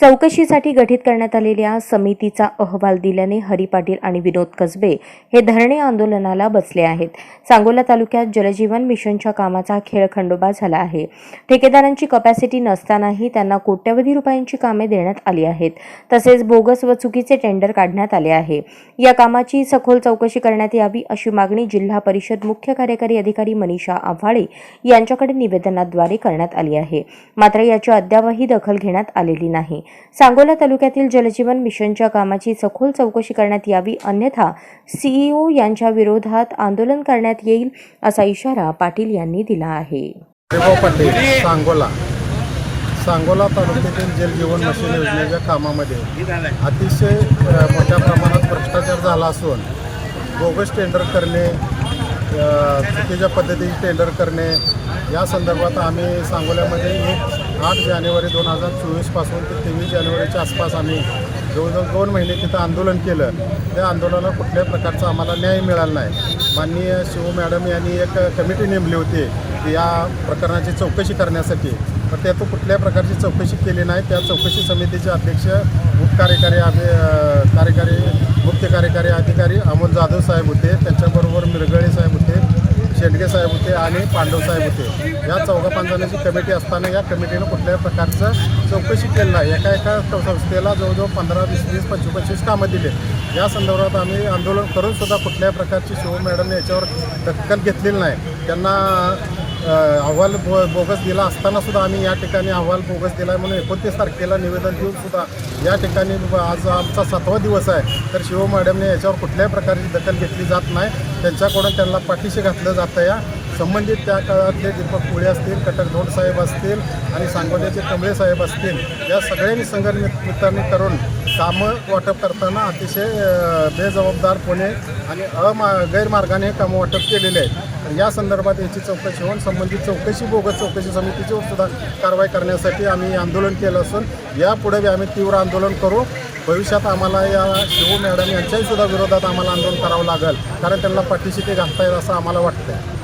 चौकशीसाठी गठीत करण्यात आलेल्या समितीचा अहवाल दिल्याने हरी पाटील आणि विनोद कसबे हे धरणे आंदोलनाला बसले आहेत. सांगोला तालुक्यात जलजीवन मिशनच्या कामाचा खेळ खंडोबा झाला आहे. ठेकेदारांची कपॅसिटी नसतानाही त्यांना कोट्यवधी रुपयांची कामे देण्यात आली आहेत. तसेच बोगस व चुकीचे टेंडर काढण्यात आले आहे. या कामाची सखोल चौकशी करण्यात यावी अशी मागणी जिल्हा परिषद मुख्य कार्यकारी अधिकारी मनीषा आव्हाळे यांच्याकडे निवेदनाद्वारे करण्यात आली आहे. मात्र याची अद्यापही दखल घेण्यात आलेली नाही. सांगोला तालुक्यातील जलजीवन मिशनच्या कामाची सखोल चौकशी करण्यात यावी अन्यथा सीईओ यांच्या विरोधात आंदोलन करण्यात येईल असा इशारा पाटील यांनी दिला आहे. सांगोला. सांगोला तालुक्यातील जलजीवन मिशन योजनेच्या कामामध्ये अतिशय मोठ्या प्रमाणात भ्रष्टाचार झाला असून बोगस टेंडर करणे चुकीच्या पद्धतीने टेंडर करणे या संदर्भात आम्ही सांगोल्यामध्ये एक आठ जानेवारी दोन हजार चोवीसपासून ते तेवीस जानेवारीच्या आसपास आम्ही जवळजवळ दोन महिने तिथं आंदोलन केलं. त्या आंदोलनाला कुठल्याही प्रकारचा आम्हाला न्याय मिळाला नाही. माननीय शिव मॅडम यांनी एक कमिटी नेमली होती की या प्रकरणाची चौकशी करण्यासाठी. पण त्यातून कुठल्याही प्रकारची चौकशी केली नाही. त्या चौकशी समितीचे अध्यक्ष उपकार्यकारी अभि कार्यकारी मुख्य कार्यकारी अधिकारी अमोल जाधव साहेब होते. त्यांच्याबरोबर मिरगळे साहेब होते. शेडगे साहेब होते आणि पांडव साहेब होते. या चौघा पाच जणांची कमिटी असताना या कमिटीनं कुठल्याही प्रकारचं चौकशी केली नाही. एका एका संस्थेला जवळजवळ पंधरा वीस वीस पंचवीस पंचवीस कामं दिले. या संदर्भात आम्ही आंदोलन करूनसुद्धा कुठल्याही प्रकारची शिव मॅडमने याच्यावर दखल घेतलेली नाही. त्यांना अहवाल बो बोगस दिला असताना सुद्धा आम्ही या ठिकाणी अहवाल बोगस दिला आहे म्हणून एकोणतीस तारखेला निवेदन देऊन सुद्धा या ठिकाणी आज आमचा सातवा दिवस आहे. तर शिव मॅडमने याच्यावर कुठल्याही प्रकारची दखल घेतली जात नाही. त्यांच्याकडून त्यांना पाठीशी घातलं जातं या. संबंधित त्या काळातले दीपक पुळे असतील कटक धोड साहेब असतील आणि सांगोल्याचे कमळे साहेब असतील या सगळ्यांनी संघनिमित्ताने करून कामं वाटप करताना अतिशय बेजबाबदारपणे आणि अमा गैरमार्गाने हे कामं वाटप केलेले आहेत. या संदर्भात याची चौकशी होऊन संबंधित चौकशी बोगस चौकशी समितीची सुद्धा कारवाई करण्यासाठी आम्ही आंदोलन केलं असून यापुढे बी आम्ही तीव्र आंदोलन करू. भविष्यात आम्हाला या शिव मॅडम यांच्याही सुद्धा विरोधात आम्हाला आंदोलन करावं लागेल कारण त्यांना पाठीशी ते घालता येईल असं आम्हाला वाटतं